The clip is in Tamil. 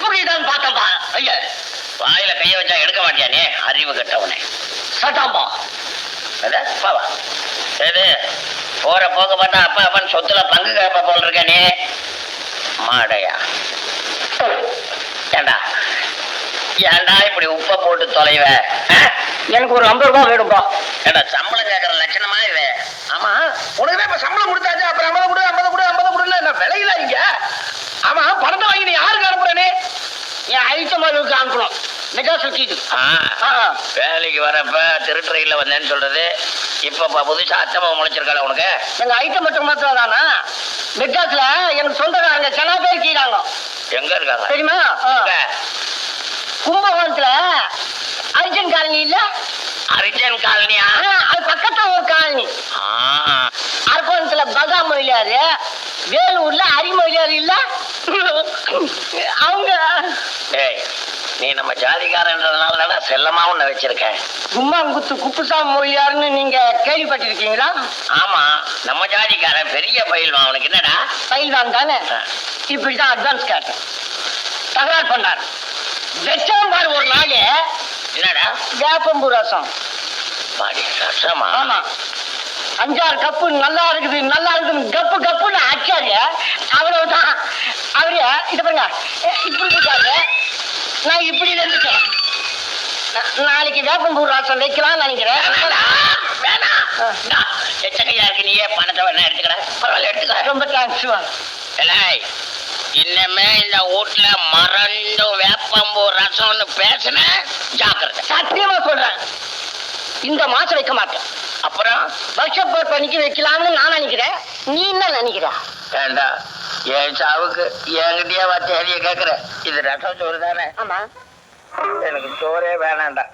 துப்புறிதான் பார்த்தப்பா ஐயா. வாயில கைய வச்சா எடுக்க மாட்டியானே அறிவு கட்டவனே. சட்டாம்பா பாவா சரி போற போக பார்த்தா அப்பா அப்பன் சொத்துல பங்கு கேட்ப போல் இருக்கானே மாடையா. ஏண்டா? ஏண்டா இப்படி உப்பை போட்டு தொலைவ? எனக்கு ஒரு ஐம்பது ரூபாய் வேணும்பா. ஏண்டா அளவுக்கு அனுப்பணும் மெகா சுத்திட்டு. வேலைக்கு வரப்ப திருட்டுறையில வந்தேன்னு சொல்றது. இப்ப புதுசா அத்தமா முளைச்சிருக்காள உனக்கு? எங்க ஐட்டம் மட்டும் மாத்திரம் தானா மெட்ராஸ்ல எனக்கு சொந்தக்காரங்க சில பேர் கீழாங்க எங்க இருக்காங்க? தெரியுமா. எங்க? கும்பகோணத்துல அர்ஜுன் காலனி இல்ல? அரிஜன் காலனியா? அது பக்கத்துல ஒரு காலனி. அரக்கோணத்துல பகா மொழியாரு வேலூர்ல அரிமொழியாரு இல்ல? நீ நம்ம ஜாதிக்காரன்றதுனால தானே செல்லமா உன்னை வச்சிருக்கேன். கும்மாங்குத்து குப்புசாமி மொழியாருன்னு நீங்க கேள்விப்பட்டிருக்கீங்களா? ஆமா நம்ம ஜாதிக்காரன் பெரிய பயில்வான் அவனுக்கு என்னடா? பயில்வான் தானே இப்படிதான் அட்வான்ஸ் கேட்டேன். தகராறு பண்ணார். வெச்சம் பாரு ஒரு நாள். என்னடா? வேப்பம்பூ ரசம். பாடி ரசமா? ஆமா. அஞ்சாறு கப்பு நல்லா இருக்குது நல்லா இருக்குது கப்பு கப்புன்னு அச்சாரு அவ்வளவுதான். அவரு இது பாருங்க. இப்படி இருக்காரு. நான் இப்படி இருந்துட்டேன் நாளைக்கு வேப்பம்பூ ரசம் வைக்கலாம்னு நினைக்கிறேன். எச்சக்கையா இருக்கு நீயே பணத்தை வேணா எடுத்துக்கட. பரவாயில்ல எடுத்துக்க ரொம்ப தேங்க்ஸ் ஏய், இன்னமே இந்த வீட்டுல மறந்து வேப்பம்பூ ரசம்னு பேசுன ஜாக்கிரதை. சத்தியமா சொல்றேன். இந்த மாசம் வைக்க மாட்டேன். அப்புறம்? வருஷம் போர் பண்ணிக்கு வைக்கலாம்னு நான் நினைக்கிறேன். நீ என்ன நினைக்கிற? ஏண்டா என் சாவுக்கு என்கிட்டயே வா தேதியை கேக்குற. இது ரசம் சோறு தானே? ஆமா. எனக்கு சோறே வேணாம்டா.